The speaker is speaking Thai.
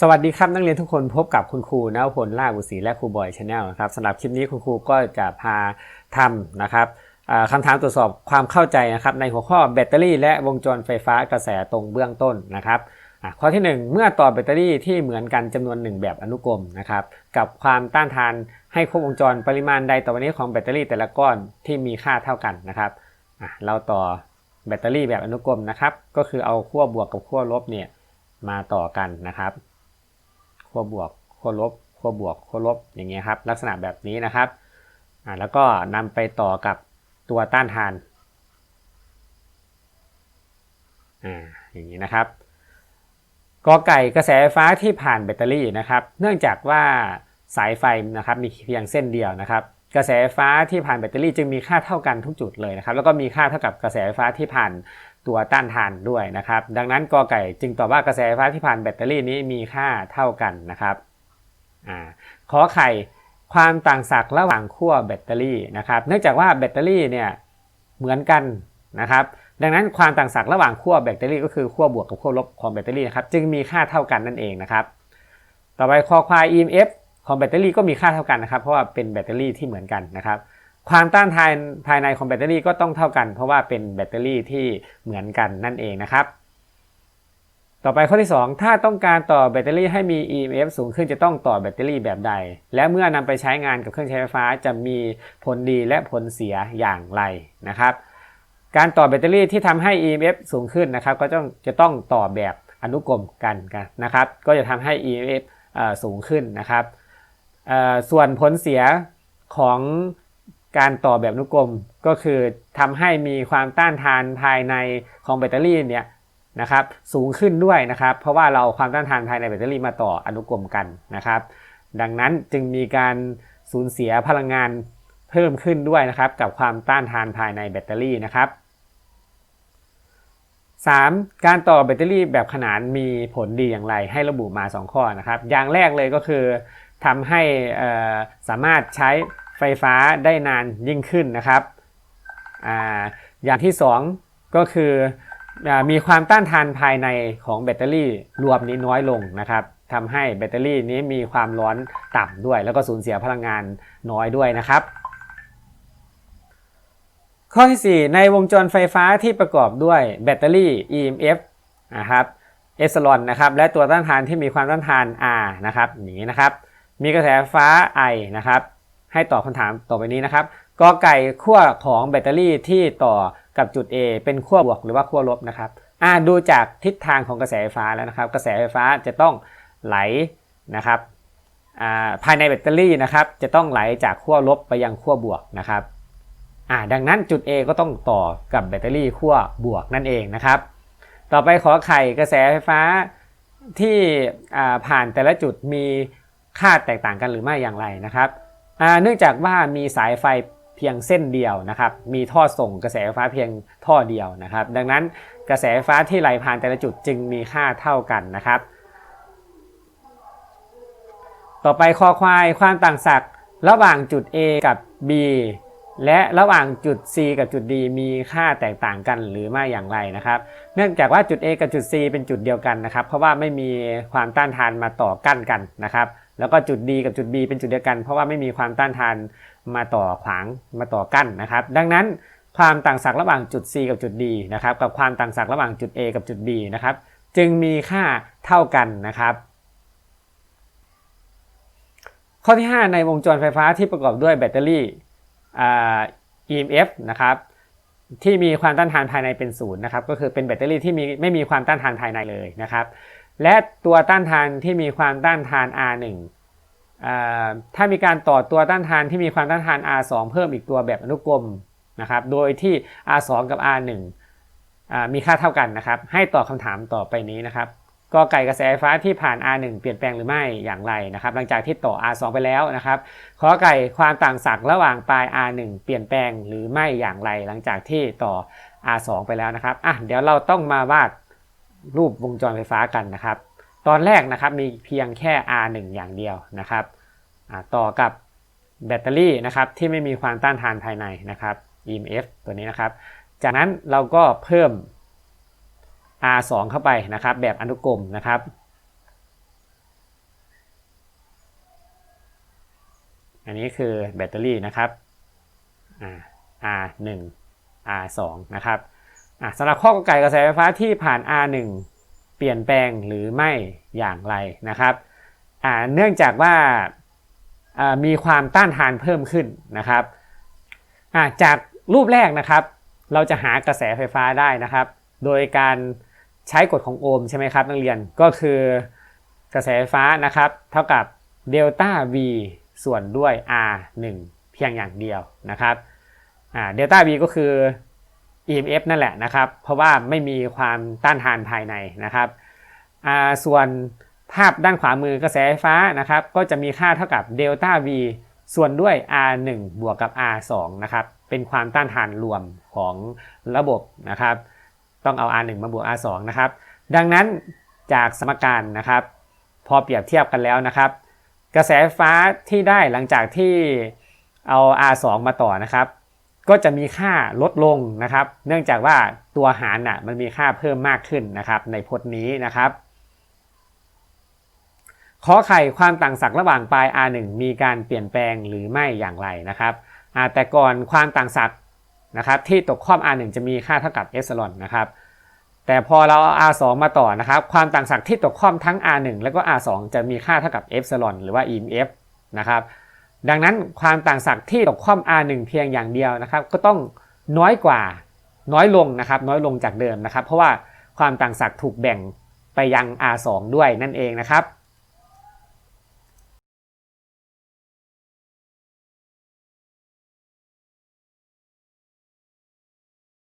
สวัสดีครับนักเรียนทุกคนพบกับคุณครูนวพลล่าบุษีและครูบอยชาแนลนะครับสำหรับคลิปนี้คุณครูก็จะพาทำนะครับอ่าคำถามตรวจสอบความเข้าใจนะครับในหัวข้อแบตเตอรี่และวงจรไฟฟ้ากระแสตรงเบื้องต้นนะครับข้อที่ 1 เมื่อต่อแบตเตอรี่ที่เหมือนกันจำนวน 1 แบบอนุกรมนะครับกับความต้านทานให้ครบวงจรปริมาณใดต่อวันนี้ของแบตเตอรี่แต่ละก้อนที่มีค่าเท่ากันนะครับเราต่อแบตเตอรี่แบบอนุกรมนะครับก็คือเอาขั้วบวกกับขั้วลบเนี่ยมาต่อกันนะครับ ขั้วบวกขั้วลบขั้วบวกขั้วลบอย่างเงี้ยครับ ลักษณะแบบนี้นะครับอ่าแล้วก็นำไปต่อกับตัวต้านทานอ่าอย่างนี้นะครับกอไก่กระแสไฟฟ้าที่ผ่านแบตเตอรี่นะครับ เนื่องจากว่าสายไฟนะครับมีเพียงเส้นเดียวนะครับ กระแสไฟฟ้าที่ผ่านแบตเตอรี่จึงมีค่าเท่ากันทุกจุดเลยนะครับ แล้วก็มีค่าเท่ากับกระแสไฟฟ้าที่ผ่าน ตัวต้านทานด้วยนะครับ ดังนั้นกอไก่จึงตอบว่ากระแสไฟฟ้าที่ผ่านแบตเตอรี่นี้มีค่าเท่ากันนะครับอ่าขอไข่ความต่างศักย์ระหว่างขั้วแบตเตอรี่นะครับ เนื่องจากว่าแบตเตอรี่เนี่ยเหมือนกันนะครับ ดังนั้นความต่างศักย์ระหว่างขั้วแบตเตอรี่ก็คือขั้วบวกกับขั้วลบของแบตเตอรี่นะครับจึงมีค่าเท่ากันนั่นเองนะครับ ต่อไปคอควาย EMF ของแบตเตอรี่ก็มีค่าเท่ากันนะครับ เพราะว่าเป็นแบตเตอรี่ที่เหมือนกันนะครับ ความต้านทานภายในของแบตเตอรี่ก็ต้องเท่ากัน เพราะว่าเป็นแบตเตอรี่ที่เหมือนกันนั่นเองนะครับ ต่อไปข้อที่ 2 ถ้าต้องการต่อแบตเตอรี่ให้มี EMF สูงขึ้นจะต้องต่อแบตเตอรี่แบบใด และเมื่อนำไปใช้งานกับเครื่องใช้ไฟฟ้าจะมีผลดีและผลเสียอย่างไรนะครับ การต่อแบตเตอรี่ที่ทำให้ EMF สูงขึ้นนะครับ ก็ต้องจะต้องต่อแบบอนุกรมกันกันนะครับ ก็จะทำให้ EMF สูงขึ้นนะครับส่วนผลเสียของ การต่อแบบอนุกรมก็คือทำให้มีความต้านทานภายในของแบตเตอรี่เนี่ยนะครับสูงขึ้นด้วยนะครับ เพราะว่าเราเอาความต้านทานภายในแบตเตอรี่มาต่ออนุกรมกันนะครับ ดังนั้นจึงมีการสูญเสียพลังงานเพิ่มขึ้นด้วยนะครับ กับความต้านทานภายในแบตเตอรี่นะครับ 3. การต่อแบตเตอรี่แบบขนานมีผลดีอย่างไรให้ระบุมา 2 ข้อนะครับ อย่างแรกเลยก็คือทำให้สามารถใช้ ไฟฟ้าได้นานยิ่งขึ้นนะครับออย่างที่ 2 ก็คืออมีความต้านทานภายในของแบตเตอรี่รวมนี้น้อยลงนะครับทำให้แบตเตอรี่นี้มีความร้อนต่ำด้วย แล้วก็สูญเสียพลังงานน้อยด้วยนะครับ ข้อที่ 4 ในวงจรไฟฟ้าที่ประกอบด้วยแบตเตอรี่ EMF นะครับเอสลอนนะครับและตัวต้านทานที่มีความต้านทาน R นะครับอย่างนี้นะครับ มีกระแสไฟฟ้า I นะครับ ให้ตอบคำถามต่อไปนี้นะครับกอไก่ขั้วของแบตเตอรี่ที่ต่อกับจุด A เป็นขั้วบวกหรือว่าขั้วลบนะครับอ่าดูจากทิศทางของกระแสไฟฟ้าแล้วนะครับ กระแสไฟฟ้าจะต้องไหลนะครับอ่าภายในแบตเตอรี่นะครับจะต้องไหลจากขั้วลบไปยังขั้วบวกนะครับอ่าดังนั้นจุด A ก็ต้องต่อกับแบตเตอรี่ขั้วบวกนั่นเองนะครับ ต่อไปขอไข่กระแสไฟฟ้าที่ผ่านแต่ละจุดมีค่าแตกต่างกันหรือไม่อย่างไรนะครับ เนื่องจากว่ามีสายไฟเพียงเส้นเดียวนะครับ มีท่อส่งกระแสไฟฟ้าเพียงท่อเดียวนะครับ ดังนั้นกระแสไฟฟ้าที่ไหลผ่านแต่ละจุดจึงมีค่าเท่ากันนะครับ ต่อไปคอควายความต่างศักย์ระหว่างจุด A กับ B และระหว่างจุด C กับจุด D มีค่าแตกต่างกันหรือไม่อย่างไรนะครับ เนื่องจากว่าจุด A กับจุด C เป็นจุดเดียวกันนะครับ เพราะว่าไม่มีความต้านทานมาต่อกั้นกันนะครับ แล้วก็จุด D กับจุด B เป็นจุดเดียวกัน เพราะว่าไม่มีความต้านทานมาต่อขวางมาต่อกั้นนะครับ ดังนั้นความต่างศักย์ระหว่างจุด C กับจุด D นะครับกับความต่างศักย์ระหว่างจุด A กับจุด B นะครับจึงมีค่าเท่ากันนะครับ ข้อที่ 5 ในวงจรไฟฟ้าที่ประกอบด้วยแบตเตอรี่ EMF นะครับที่มีความต้านทานภายในเป็นศูนย์นะครับก็คือเป็นแบตเตอรี่ที่มีไม่มีความต้านทานภายในเลยนะครับ และตัวต้านทานที่มีความต้านทาน R1 ถ้ามีการต่อตัวต้านทานที่มีความต้านทาน R2 เพิ่มอีกตัวแบบอนุกรมนะครับ โดยที่ R2 กับ R1 มีค่าเท่ากันนะครับ ให้ตอบคำถามต่อไปนี้นะครับกอไก่กระแสไฟฟ้าที่ผ่าน R1 เปลี่ยนแปลงหรือไม่อย่างไรนะครับ หลังจากที่ต่อ R2 ไปแล้วนะครับขอไก่ความต่างศักย์ระหว่างปลาย R1 เปลี่ยนแปลงหรือไม่อย่างไร หลังจากที่ต่อ R2 ไปแล้วนะครับอะเดี๋ยวเราต้องมาวาด รูปวงจรไฟฟ้ากันนะครับ ตอนแรกนะครับมีเพียงแค่ R1 อย่างเดียวนะครับต่อกับแบตเตอรี่นะครับที่ไม่มีความต้านทานภายในนะครับ EMF ตัวนี้นะครับ จากนั้นเราก็เพิ่ม R2 เข้าไปนะครับ แบบอนุกรมนะครับ อันนี้คือแบตเตอรี่นะครับ R1 R2 นะครับ อะสำหรับข้อกอไก่กระแสไฟฟ้าที่ผ่าน R1 เปลี่ยนแปลงหรือไม่อย่างไรนะครับอ่าเนื่องจากว่าอ่ามีความต้านทานเพิ่มขึ้นนะครับอ่าจากรูปแรกนะครับ เราจะหากระแสไฟฟ้าได้นะครับ โดยการใช้กฎของโอห์มใช่ไหมครับนักเรียนก็คือกระแสไฟฟ้านะครับ เท่ากับเดลต้า V ส่วนด้วย R1 เพียงอย่างเดียวนะครับเดลต้า V ก็คือ EMF นั่นแหละนะครับ เพราะว่าไม่มีความต้านทานภายในนะครับส่วนภาพด้านขวามือกระแสไฟฟ้านะครับ ก็จะมีค่าเท่ากับเดลต้า V ส่วนด้วย R1 บวกกับ R2 นะครับ เป็นความต้านทานรวมของระบบนะครับ ต้องเอา R1 มาบวก R2 นะครับ ดังนั้นจากสมการนะครับ พอเปรียบเทียบกันแล้วนะครับ กระแสไฟฟ้าที่ได้หลังจากที่เอา R2 มาต่อนะครับ ก็จะมีค่าลดลงนะครับ เนื่องจากว่าตัวหารน่ะมันมีค่าเพิ่มมากขึ้นนะครับ ในพจน์นี้นะครับขอไข่ความต่างศักย์ระหว่างปลาย R1 มีการเปลี่ยนแปลงหรือไม่อย่างไรนะครับแต่ก่อนความต่างศักย์นะครับที่ตกข้อม R1 จะมีค่าเท่ากับเอสลอนนะครับแต่พอเราเอา R2 มาต่อนะครับความต่างศักย์ที่ตกข้อมทั้ง R1 แล้วก็ R2 จะมีค่าเท่ากับเอสลอนหรือว่า EMF นะครับ ดังนั้นความต่างศักย์ที่ตกข้อม R1 เพียงอย่างเดียวนะครับ ก็ต้องน้อยกว่าน้อยลงนะครับ น้อยลงจากเดิมนะครับ เพราะว่าความต่างศักย์ถูกแบ่งไปยัง R2 ด้วยนั่นเองนะครับ